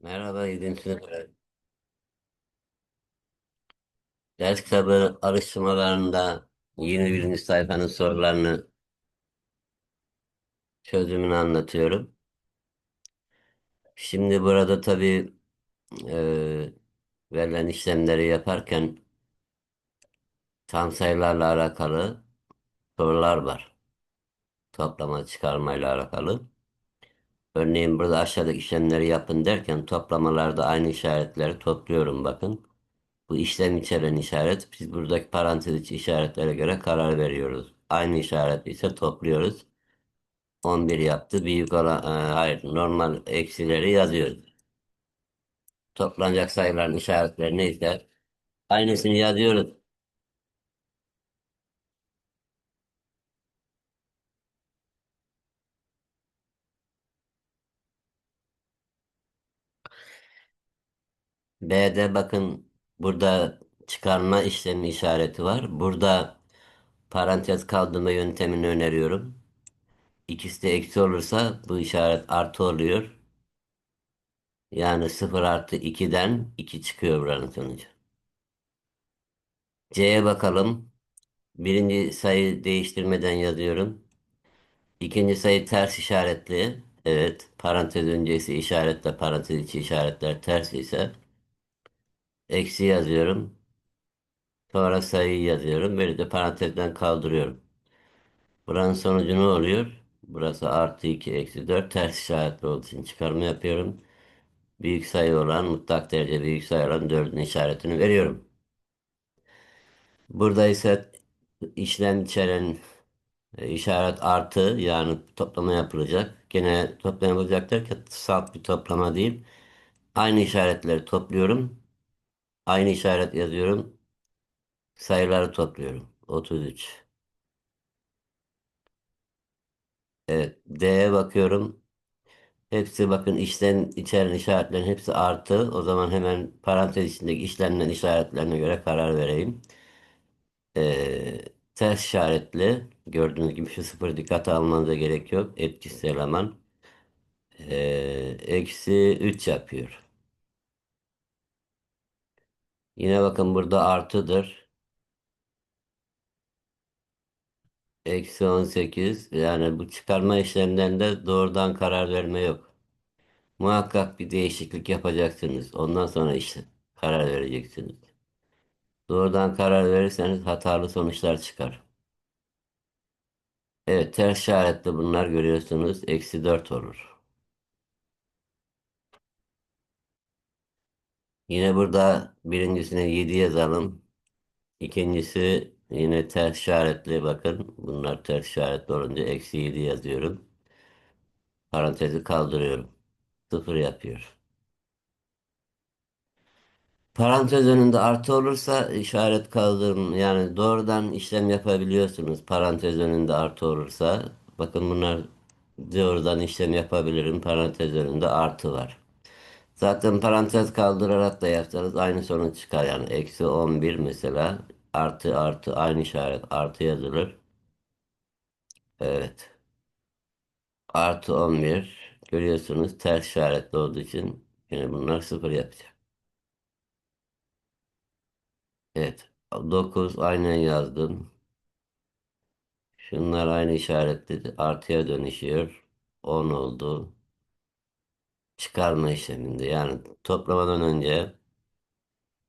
Merhaba, yedinci sınıf öğren- Ders kitabı araştırmalarında 21. sayfanın sorularını çözümünü anlatıyorum. Şimdi burada tabii e, verilen işlemleri yaparken tam sayılarla alakalı sorular var. Toplama çıkarmayla alakalı. Örneğin burada aşağıdaki işlemleri yapın derken toplamalarda aynı işaretleri topluyorum bakın. Bu işlem içeren işaret biz buradaki parantez içi işaretlere göre karar veriyoruz. Aynı işaret ise topluyoruz. 11 yaptı. Büyük olan, e, hayır normal eksileri yazıyoruz. Toplanacak sayıların işaretleri neyse aynısını yazıyoruz. B'de bakın burada çıkarma işlemi işareti var. Burada parantez kaldırma yöntemini öneriyorum. İkisi de eksi olursa bu işaret artı oluyor. Yani 0 artı 2'den 2 çıkıyor buranın sonucu. C'ye bakalım. Birinci sayı değiştirmeden yazıyorum. İkinci sayı ters işaretli. Evet. Parantez öncesi işaretle parantez içi işaretler ters ise eksi yazıyorum. Sonra sayıyı yazıyorum. Böyle de parantezden kaldırıyorum. Buranın sonucu ne oluyor? Burası artı 2 eksi 4 ters işaretli olduğu için çıkarma yapıyorum. Büyük sayı olan mutlak derece büyük sayı olan 4'ün işaretini veriyorum. Burada ise işlem içeren E, işaret artı yani toplama yapılacak. Gene toplama yapılacak derken salt bir toplama değil. Aynı işaretleri topluyorum. Aynı işaret yazıyorum. Sayıları topluyorum. 33. Evet. D'ye bakıyorum. Hepsi bakın işten içeren işaretlerin hepsi artı. O zaman hemen parantez içindeki işlemlerin işaretlerine göre karar vereyim. Ee, ters işaretli. Gördüğünüz gibi şu sıfır dikkate almanıza gerek yok. Etkisiz eleman. Ee, eksi 3 yapıyor. Yine bakın burada artıdır. Eksi 18. Yani bu çıkarma işlemlerinde doğrudan karar verme yok. Muhakkak bir değişiklik yapacaksınız. Ondan sonra işte karar vereceksiniz. Doğrudan karar verirseniz hatalı sonuçlar çıkar. Evet ters işaretli bunlar görüyorsunuz. Eksi 4 olur. Yine burada birincisine 7 yazalım. İkincisi yine ters işaretli bakın. Bunlar ters işaretli olunca eksi 7 yazıyorum. Parantezi kaldırıyorum. Sıfır yapıyor. Parantez önünde artı olursa işaret kaldırın. Yani doğrudan işlem yapabiliyorsunuz. Parantez önünde artı olursa. Bakın bunlar doğrudan işlem yapabilirim. Parantez önünde artı var. Zaten parantez kaldırarak da yapsanız aynı sonuç çıkar. Yani eksi 11 mesela. Artı artı aynı işaret artı yazılır. Evet. Artı 11 görüyorsunuz ters işaretli olduğu için yine bunlar sıfır yapacak. Evet. 9 aynen yazdım. Şunlar aynı işaretli artıya dönüşüyor. 10 oldu. Çıkarma işleminde yani toplamadan önce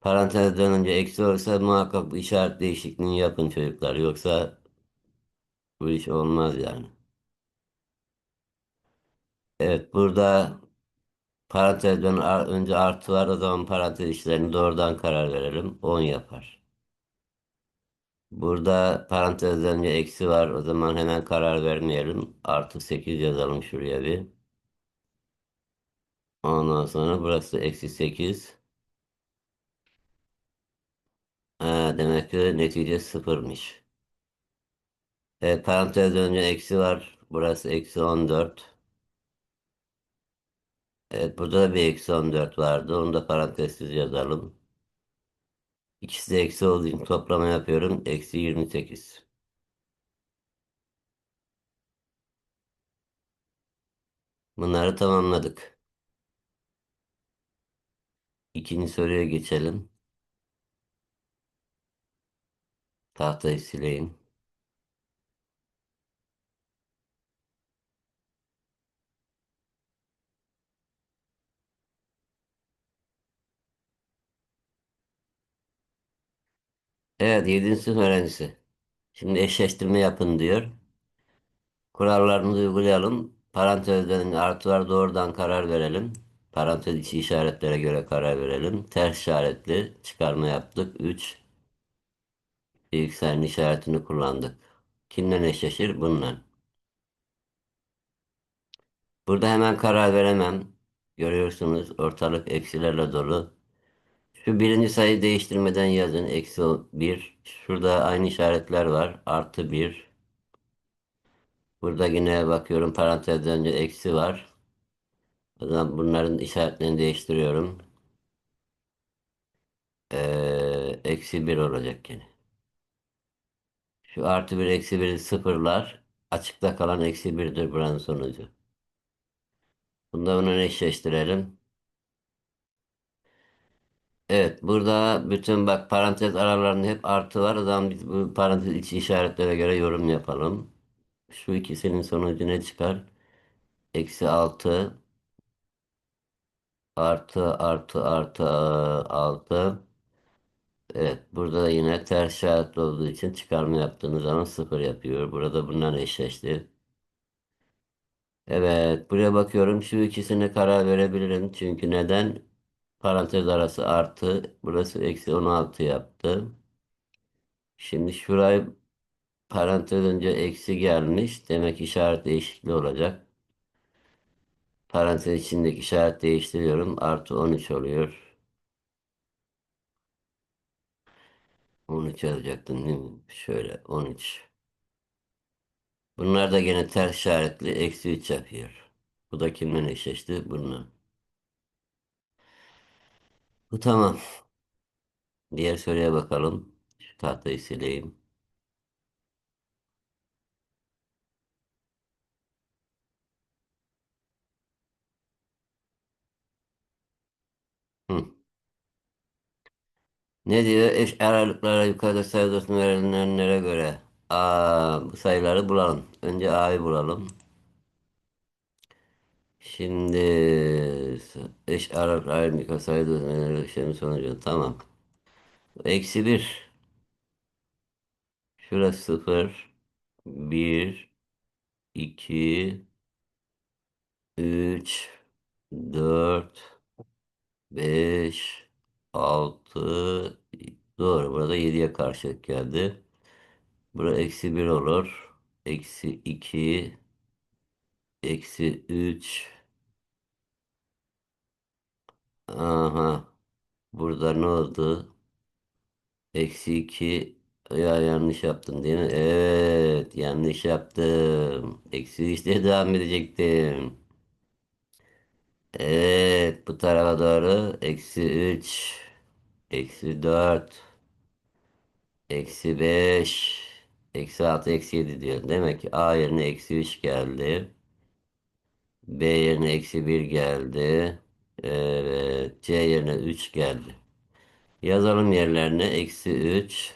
parantezden önce eksi olursa muhakkak bu işaret değişikliğini yapın çocuklar. Yoksa bu iş olmaz yani. Evet burada parantezden ar- önce artı var. O zaman parantez işlerini doğrudan karar verelim. 10 yapar. Burada parantezden önce eksi var. O zaman hemen karar vermeyelim. Artı 8 yazalım şuraya bir. Ondan sonra burası eksi 8. Ha, demek ki netice sıfırmış. Evet, parantez önce eksi var. Burası eksi 14. Evet burada da bir eksi 14 vardı. Onu da parantezsiz yazalım. İkisi de eksi olduğu için toplama yapıyorum. Eksi 28. Bunları tamamladık. İkinci soruya geçelim. Tahtayı sileyim. Evet, 7. sınıf öğrencisi. Şimdi eşleştirme yapın diyor. Kurallarını uygulayalım. Parantezlerin artılar doğrudan karar verelim. Parantez içi işaretlere göre karar verelim. Ters işaretli çıkarma yaptık. 3 yüksel'in işaretini kullandık. Kimle eşleşir? Bununla. Burada hemen karar veremem. Görüyorsunuz ortalık eksilerle dolu. Şu birinci sayı değiştirmeden yazın. Eksi bir. Şurada aynı işaretler var. Artı bir. Burada yine bakıyorum parantezden önce eksi var. O zaman bunların işaretlerini değiştiriyorum. Ee, eksi bir olacak yine. Şu artı bir eksi bir sıfırlar. Açıkta kalan eksi birdir buranın sonucu. Bunu da bununla eşleştirelim. Evet burada bütün bak parantez aralarında hep artı var. O zaman biz bu parantez içi işaretlere göre yorum yapalım. Şu ikisinin sonucu ne çıkar? Eksi 6 artı artı artı 6. Evet burada da yine ters işaretli olduğu için çıkarma yaptığınız zaman sıfır yapıyor. Burada bunlar eşleşti. Evet buraya bakıyorum şu ikisine karar verebilirim. Çünkü neden? Parantez arası artı. Burası eksi 16 yaptı. Şimdi şurayı parantez önce eksi gelmiş. Demek işaret değişikliği olacak. Parantez içindeki işaret değiştiriyorum. Artı 13 oluyor. 13 yazacaktım değil mi? Şöyle 13. Bunlar da gene ters işaretli eksi 3 yapıyor. Bu da kimle eşleşti? Bununla. Bu tamam. Diğer soruya bakalım. Şu tahtayı sileyim. Ne diyor? Eş aralıklara yukarıda sayı dosunu verilenlere göre. Aa, bu sayıları bulalım. Önce A'yı bulalım. Şimdi eş aralıklar yukarıda sayı dosunu verilenlerin sonucu. Tamam. Eksi bir. Şurası sıfır. Bir. iki, Üç. Dört. Beş. Altı. Doğru. Burada yediye karşılık geldi. Burada eksi bir olur. Eksi iki. Eksi 3. Aha. Burada ne oldu? Eksi 2. Ya yanlış yaptım değil mi? Evet. Yanlış yaptım. Eksi 3'te devam edecektim. Evet. Bu tarafa doğru. Eksi 3. Eksi 4. Eksi 5. Eksi 6. Eksi 7 diyor. Demek ki A yerine eksi 3 geldi. B yerine eksi 1 geldi. Evet. C yerine 3 geldi. Yazalım yerlerine. Eksi 3.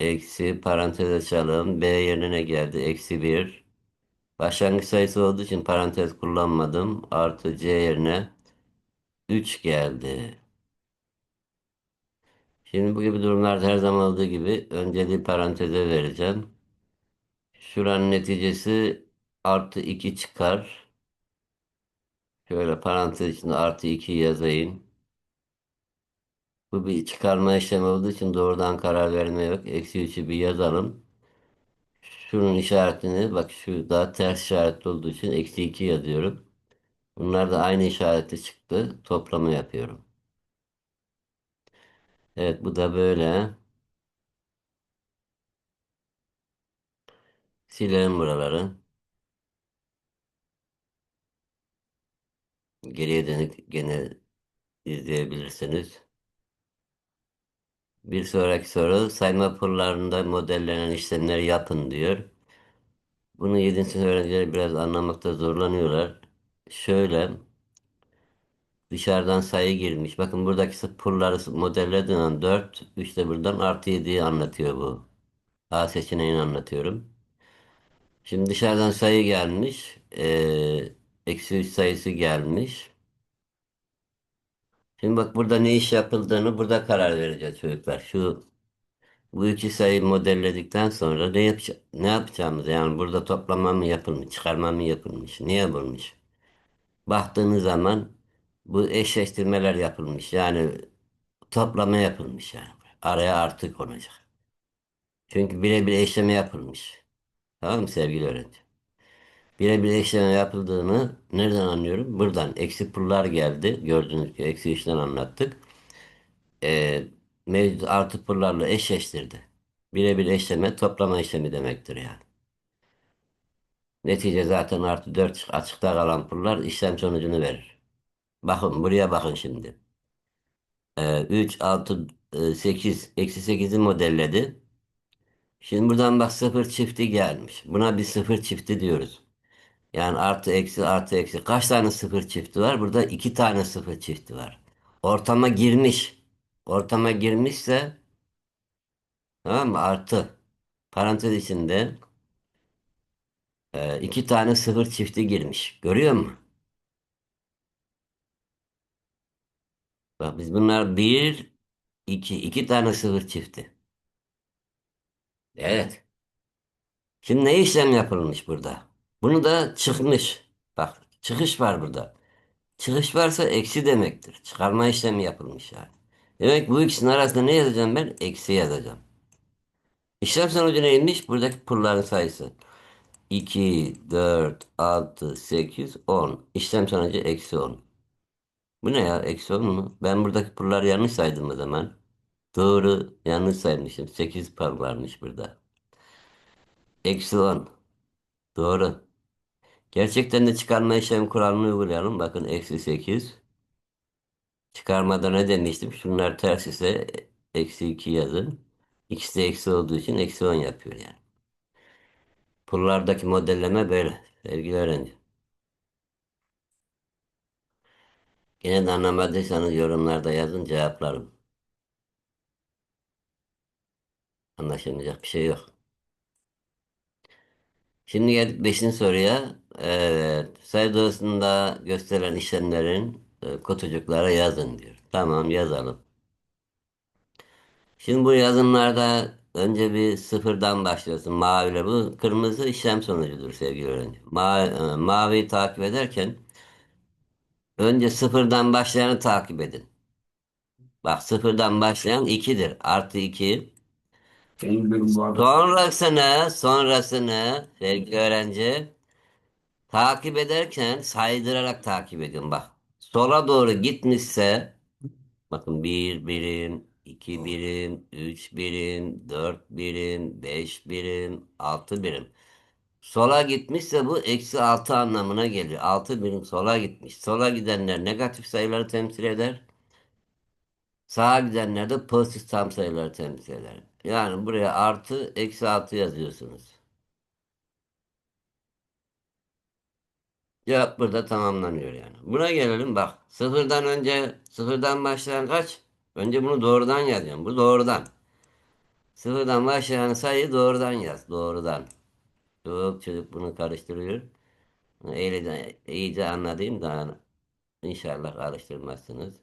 Eksi parantez açalım. B yerine ne geldi? Eksi 1. Başlangıç sayısı olduğu için parantez kullanmadım. Artı C yerine 3 geldi. Şimdi bu gibi durumlarda her zaman olduğu gibi önceliği paranteze vereceğim. Şuranın neticesi artı 2 çıkar. Şöyle parantez içinde artı 2 yazayım. Bu bir çıkarma işlemi olduğu için doğrudan karar verme yok. Eksi 3'ü bir yazalım. Şunun işaretini bak şu daha ters işaretli olduğu için eksi 2 yazıyorum. Bunlar da aynı işareti çıktı. Toplama yapıyorum. Evet bu da böyle. Silelim buraları. Geriye dönük gene izleyebilirsiniz. Bir sonraki soru sayma pullarında modellenen işlemleri yapın diyor. Bunu 7. sınıf öğrencileri biraz anlamakta zorlanıyorlar. Şöyle Dışarıdan sayı girmiş. Bakın buradaki sıfırları modellediğin an 4, 3 de buradan artı 7'yi anlatıyor bu. A seçeneğini anlatıyorum. Şimdi dışarıdan sayı gelmiş. Ee, eksi 3 sayısı gelmiş. Şimdi bak burada ne iş yapıldığını burada karar vereceğiz çocuklar. Şu bu iki sayıyı modelledikten sonra ne yapacağız? Ne yapacağımız yani burada toplama mı yapılmış, çıkarma mı yapılmış, ne yapılmış? Baktığınız zaman bu eşleştirmeler yapılmış. Yani toplama yapılmış yani. Araya artı konacak. Çünkü birebir eşleme yapılmış. Tamam mı sevgili öğrenci? Birebir eşleme yapıldığını nereden anlıyorum? Buradan eksi pullar geldi. Gördüğünüz gibi eksi üçten anlattık. Ee, mevcut artı pullarla eşleştirdi. Birebir eşleme toplama işlemi demektir yani. Netice zaten artı 4 açıkta kalan pullar işlem sonucunu verir. Bakın buraya bakın şimdi. Ee, 3, 6, 8, eksi 8'i modelledi. Şimdi buradan bak sıfır çifti gelmiş. Buna bir sıfır çifti diyoruz. Yani artı eksi artı eksi. Kaç tane sıfır çifti var? Burada iki tane sıfır çifti var. Ortama girmiş. Ortama girmişse tamam mı? Artı. Parantez içinde e, iki tane sıfır çifti girmiş. Görüyor musun? Bak biz bunlar bir, iki, iki tane sıfır çifti. Evet. Şimdi ne işlem yapılmış burada? Bunu da çıkmış. Bak çıkış var burada. Çıkış varsa eksi demektir. Çıkarma işlemi yapılmış yani. Demek bu ikisinin arasında ne yazacağım ben? Eksi yazacağım. İşlem sonucu neymiş? Buradaki pulların sayısı. 2, 4, 6, 8, 10. İşlem sonucu eksi 10. Bu ne ya? Eksi 10 mu? Ben buradaki pulları yanlış saydım o zaman. Doğru. Yanlış saymışım. 8 pul varmış burada. Eksi 10. Doğru. Gerçekten de çıkarma işlemi kuralını uygulayalım. Bakın eksi 8. Çıkarmada ne demiştim? Şunlar ters ise eksi 2 yazın. İkisi de eksi olduğu için eksi 10 yapıyor yani. Pullardaki modelleme böyle. Sevgili öğrenci. Yine de anlamadıysanız yorumlarda yazın cevaplarım. Anlaşılmayacak bir şey yok. Şimdi geldik 5. soruya. Evet. Sayı doğrusunda gösterilen işlemlerin e, kutucuklara yazın diyor. Tamam yazalım. Şimdi bu yazımlarda önce bir sıfırdan başlıyorsun. Maviyle bu kırmızı işlem sonucudur sevgili öğrenci. Ma maviyi takip ederken önce sıfırdan başlayanı takip edin. Bak sıfırdan başlayan 2'dir. Artı 2. Benim benim bu arada. Sonrasını, sonrasını sevgili öğrenci takip ederken saydırarak takip edin. Bak sola doğru gitmişse Bakın bir birim, iki birim, üç birim, dört birim, beş birim, altı birim. Sola gitmişse bu eksi altı anlamına geliyor. Altı birim sola gitmiş. Sola gidenler negatif sayıları temsil eder. Sağa gidenler de pozitif tam sayıları temsil eder. Yani buraya artı eksi altı yazıyorsunuz. Cevap burada tamamlanıyor yani. Buna gelelim bak. Sıfırdan önce sıfırdan başlayan kaç? Önce bunu doğrudan yazacağım. Bu doğrudan. Sıfırdan başlayan sayı doğrudan yaz. Doğrudan. Çok çocuk bunu karıştırıyor. De iyice anladayım da inşallah karıştırmazsınız.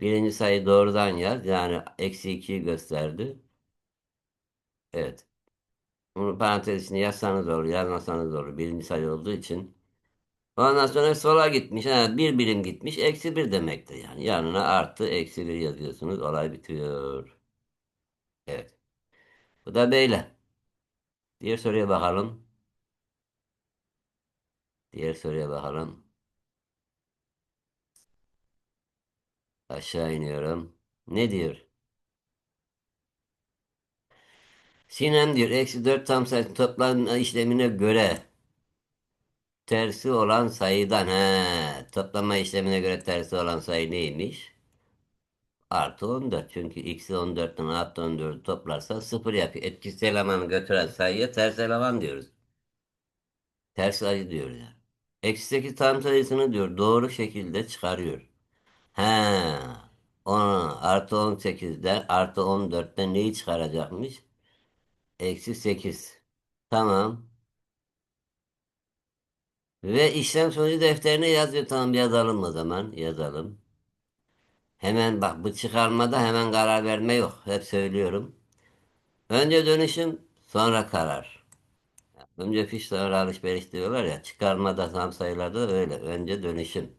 Birinci sayı doğrudan yaz. Yani eksi 2'yi gösterdi. Evet. Bunu parantez içinde yazsanız olur, yazmasanız olur. Birinci sayı olduğu için. Ondan sonra sola gitmiş. Ha, bir birim gitmiş. Eksi bir demektir yani. Yanına artı eksi bir yazıyorsunuz. Olay bitiyor. Evet. Bu da böyle. Diğer soruya bakalım. Diğer soruya bakalım. Aşağı iniyorum. Ne diyor? Sinem diyor. Eksi 4 tam sayı toplam işlemine göre tersi olan sayıdan. He, toplama işlemine göre tersi olan sayı neymiş? Artı 14. Çünkü x'i 14'ten artı 14'ü toplarsa 0 yapıyor. Etkisiz elemanı götüren sayıya ters eleman diyoruz. Ters sayı diyoruz yani. Eksi 8 tam sayısını diyor doğru şekilde çıkarıyor. He. 10 artı 18'den artı 14'ten neyi çıkaracakmış? Eksi 8. Tamam. Ve işlem sonucu defterine yazıyor. Tamam yazalım o zaman. Yazalım. Hemen bak bu çıkarmada hemen karar verme yok. Hep söylüyorum. Önce dönüşüm sonra karar. Önce fiş sonra alışveriş diyorlar ya. Çıkarmada tam sayılarda da öyle. Önce dönüşüm.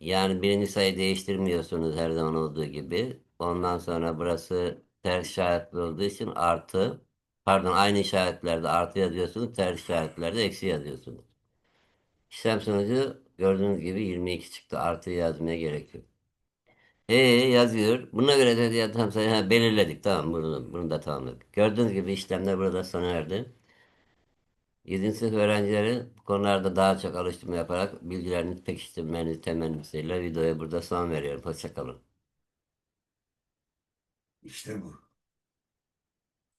Yani birinci sayı değiştirmiyorsunuz her zaman olduğu gibi. Ondan sonra burası ters işaretli olduğu için artı. Pardon aynı işaretlerde artı yazıyorsunuz. Ters işaretlerde eksi yazıyorsunuz. İşlem sonucu gördüğünüz gibi 22 çıktı. Artı yazmaya gerek yok. E yazıyor. Buna göre de ya tam sayı ha, belirledik. Tamam bunu, bunu da tamamladık. Gördüğünüz gibi işlemler burada sona erdi. 7. sınıf öğrencileri bu konularda daha çok alıştırma yaparak bilgilerini pekiştirmeniz temennisiyle videoya burada son veriyorum. Hoşçakalın. İşte bu.